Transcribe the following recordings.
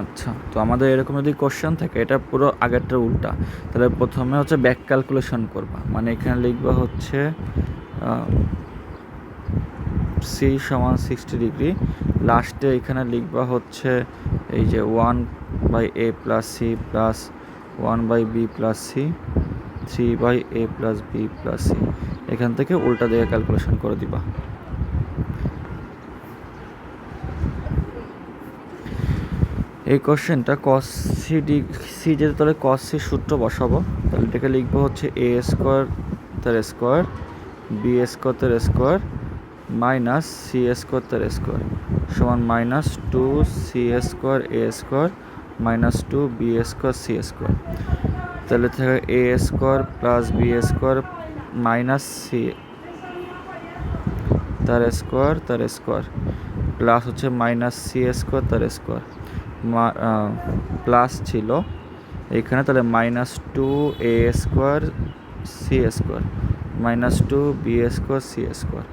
আচ্ছা তো আমাদের এরকম যদি কোশ্চেন থাকে, এটা পুরো আগেরটা উল্টা। তাহলে প্রথমে হচ্ছে ব্যাক ক্যালকুলেশন করবা। মানে এখানে লিখবা হচ্ছে সি সমান সিক্সটি ডিগ্রি লাস্টে এখানে লিখবা হচ্ছে এই যে one by A plus C plus one by B plus C three by A plus B plus C এখান থেকে উল্টা দিকে ক্যালকুলেশন করে দিবা। এই কোশ্চেনটা কস সি ডি সি যেতে তাহলে কস সি সূত্র বসাবো। তাহলে এটাকে লিখব হচ্ছে এ স্কোয়ার তার স্কোয়ার বি স্কোয়ার তার স্কোয়ার মাইনাস সি স্কোয়ার তার স্কোয়ার সমান minus two C square A square minus two B square C square তাহলে থাকে A square plus B square minus C তার স্কোয়ার তার স্কোয়ার প্লাস হচ্ছে minus C square তার square plus ছিল। এখানে তাহলে minus two A square C square minus two B square C square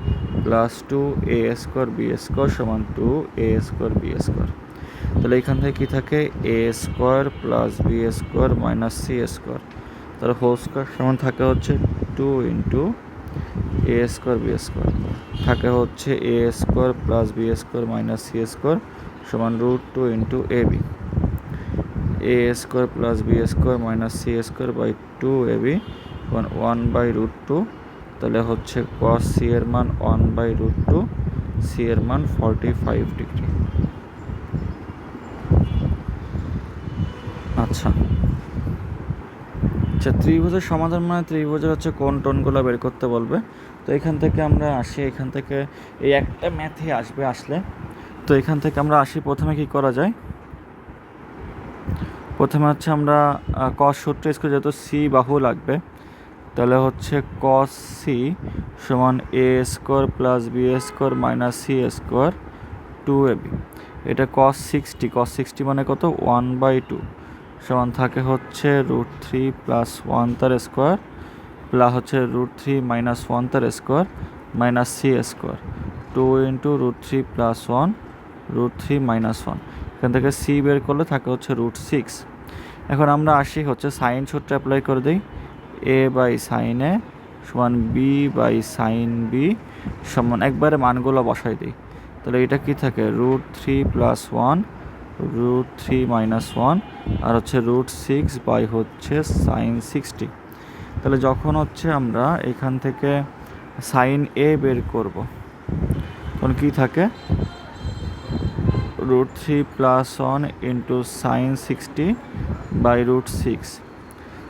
plus two A square B square সমান two A square B square তাহলে এখান থেকে কী থাকে? A square plus B square minus C square তাহলে whole square সমান থাকে হচ্ছে two into A square B square থাকে হচ্ছে A square plus B square minus C square সমান root two into A B A square plus B square minus C square by two A B one by root two তাহলে হচ্ছে cos C এর মান one by root two C এর মান forty five degree আচ্ছা। আচ্ছা ত্রিভুজের সমাধান মানে ত্রিভুজের হচ্ছে কোন টোনগুলো বের করতে বলবে? তো এখান থেকে আমরা আসি, এখান থেকে এই একটা ম্যাথে আসবে, আসলে তো এখান থেকে আমরা আসি। প্রথমে কি করা যায়? প্রথমে হচ্ছে আমরা কস সূত্র স্কোয়ার যেহেতু সি বাহু লাগবে, তাহলে হচ্ছে কস সি সমান A square plus B square minus C square two A B এটা কস সিক্সটি কস সিক্সটি মানে কত? ওয়ান বাই টু সমান থাকে হচ্ছে রুট থ্রি প্লাস ওয়ান তার স্কোয়ার প্লাস হচ্ছে রুট থ্রি মাইনাস ওয়ান তার square minus C square. Two into root three plus one root three minus one এখান থেকে সি বের করলে থাকে হচ্ছে রুট সিক্স এখন আমরা আসি হচ্ছে সাইন সূত্র অ্যাপ্লাই করে দিই। এ বাই সাইন এ সমান বি বাই সাইন বি সমান একবারে মানগুলো বসাই দিই। তাহলে এটা কি থাকে? Root three plus one root three minus one আর হচ্ছে রুট সিক্স বাই হচ্ছে সাইন সিক্সটি তাহলে যখন হচ্ছে আমরা এখান থেকে সাইন এ বের করব, তখন কী থাকে? Root three plus one into sine sixty by root six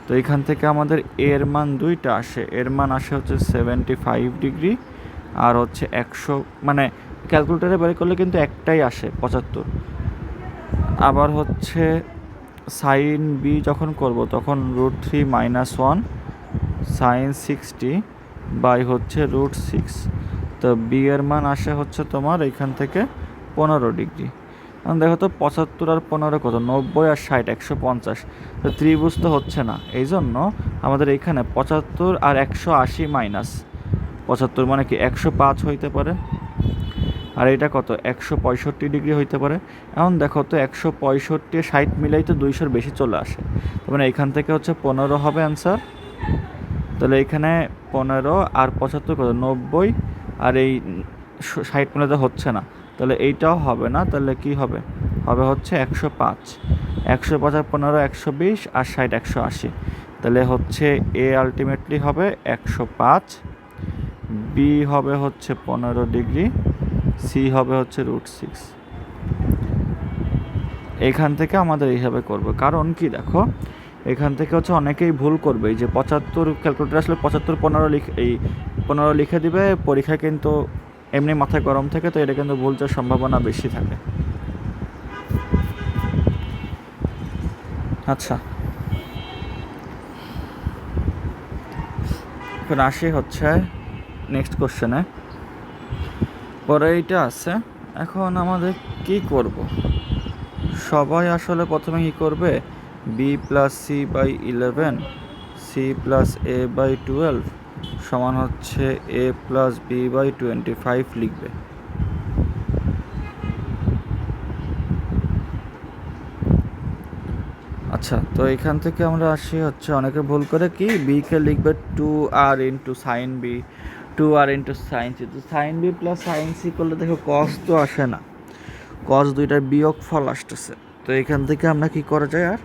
তো এখান থেকে আমাদের এর মান দুইটা আসে। এর মান আসে হচ্ছে সেভেন্টি ফাইভ ডিগ্রি আর হচ্ছে একশো মানে ক্যালকুলেটারে বের করলে কিন্তু একটাই আসে, পঁচাত্তর। আবার হচ্ছে সাইন বি যখন করব, তখন root three minus one sine sixty by হচ্ছে রুট সিক্স তো বি এর মান আসে হচ্ছে তোমার এখান থেকে পনেরো ডিগ্রি দেখো তো পঁচাত্তর আর পনেরো কত? নব্বই আর ষাট, একশো পঞ্চাশ। তো ত্রিভুজ তো হচ্ছে না। এই জন্য আমাদের এখানে পঁচাত্তর আর একশো আশি মাইনাস। পঁচাত্তর মানে কি? একশো পাঁচ হইতে পারে। আর এটা কত? একশো পঁয়ষট্টি ডিগ্রি হইতে পারে। এখন দেখো তো একশো পঁয়ষট্টি ষাট মিলাই তো দুইশোর বেশি চলে আসে। মানে এখান থেকে হচ্ছে পনেরো হবে অ্যান্সার তাহলে এখানে পনেরো আর পঁচাত্তর কত? নব্বই। আর এই ষাট মিলাতে হচ্ছে না। তাহলে এইটাও হবে না, তাহলে কি হবে? হবে হচ্ছে একশো পাঁচ। একশো পাঁচ আর পনেরো একশো বিশ আর ষাট একশো আশি। তাহলে হচ্ছে এ আলটিমেটলি হবে একশো পাঁচ। বি হবে হচ্ছে পনেরো ডিগ্রি। সি হবে হচ্ছে রুট সিক্স। এখান থেকে আমাদের এইভাবে করব। কারণ কি দেখো, এখান থেকে হচ্ছে অনেকেই ভুল করবে। যে পঁচাত্তর ক্যালকুলেটার আসলে পঁচাত্তর, পনেরো লিখে এই পনেরো লিখে দিবে পরীক্ষায় কিন্তু এমনি মাথায় গরম থাকে, তো এটা কিন্তু ভুল যাওয়ার সম্ভাবনা বেশি থাকে। আচ্ছা। এখন আসি হচ্ছে নেক্সট কোশ্চেনে পরে এইটা আছে, এখন আমাদের কি করব? সবাই আসলে প্রথমে কী করবে? B plus C by eleven C plus A by twelve সমান হচ্ছে A plus B by twenty five লিখবে। আচ্ছা তো এখান থেকে আমরা আসি হচ্ছে অনেকে ভুল করে কি? বি কে লিখবে two R into sine B two R into sine C তো sine B plus sine C করলে দেখো কস তো আসে না। কস দুইটার বিয়োগ ফল আসতেছে। তো এখান থেকে আমরা কি করা যায় আর?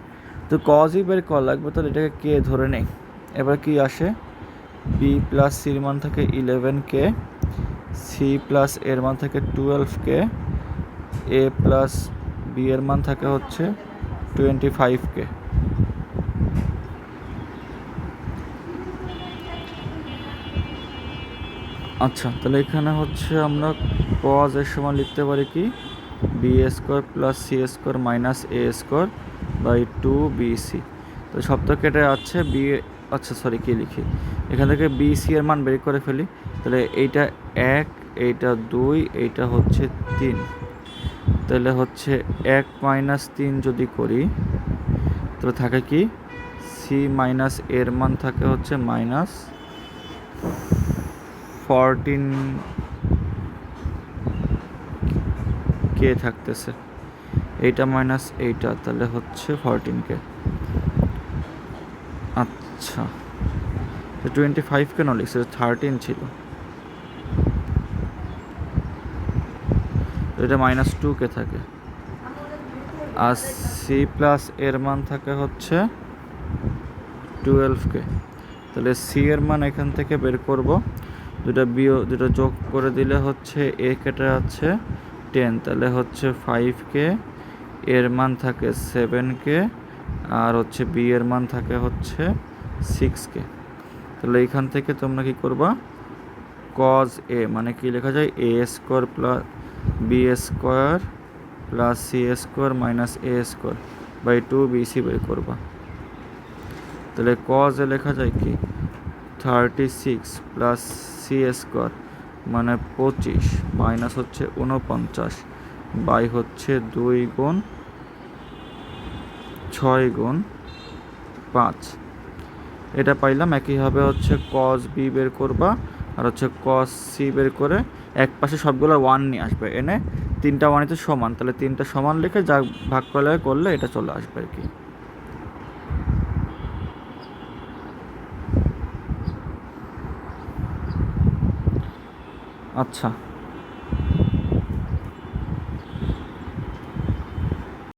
তো কজই বের করা লাগবে, তাহলে এটাকে কে ধরে নেই। এবার কি আসে? বি প্লাস সির মান থাকে ইলেভেন কে, সি প্লাস এর মান থাকে টুয়েলভ কে, এ প্লাস বি এর মান থাকে হচ্ছে টোয়েন্টি ফাইভ কে। আচ্ছা তাহলে এখানে হচ্ছে আমরা কজ এর সময় লিখতে পারি কি? B square plus C square minus A square by two B C. তো সব তো কেটে আছে বি আচ্ছা সরি কী লিখি? এখান থেকে বি সি এর মান বের করে ফেলি। তাহলে এইটা এক, এইটা দুই, এইটা হচ্ছে তিন। তাহলে হচ্ছে এক মাইনাস তিন যদি করি, তাহলে থাকে কি? সি মাইনাস এর মান থাকে হচ্ছে মাইনাস ফরটিন কে থাকতেছে। এইটা মাইনাস এইটা, তাহলে হচ্ছে ফরটিন কে আচ্ছা। টোয়েন্টি ফাইভ কেন লিখছে? থার্টিন ছিল। এটা মাইনাস টু কে থাকে। আর সি প্লাস এর মান থাকে হচ্ছে টুয়েলভ কে। তাহলে সি এর মান এখান থেকে বের করব। দুটা বিও দুটো যোগ করে দিলে হচ্ছে এ কেটে আছে টেন তাহলে হচ্ছে ফাইভ কে এর মান থাকে সেভেন কে। আর হচ্ছে বি এর মান থাকে হচ্ছে সিক্স কে তাহলে এইখান থেকে তোমরা কি করবা? কজ এ মানে কি লেখা যায়? A square plus B square plus C square minus A square by two BC বের করবা। তাহলে কজ এ লেখা যায় কি? Thirty six plus C square মানে পঁচিশ মাইনাস হচ্ছে উনপঞ্চাশ বাই হচ্ছে দুই গুণ ছয় গুণ পাঁচ। এটা পাইলাম। একইভাবে হচ্ছে কস বি বের করবা আর হচ্ছে কস সি বের করে এক পাশে সবগুলো ওয়ান নিয়ে আসবে। এনে তিনটা ওয়ানিতে সমান। তাহলে তিনটা সমান লিখে যা ভাগ করলে করলে এটা চলে আসবে আর কি। আচ্ছা।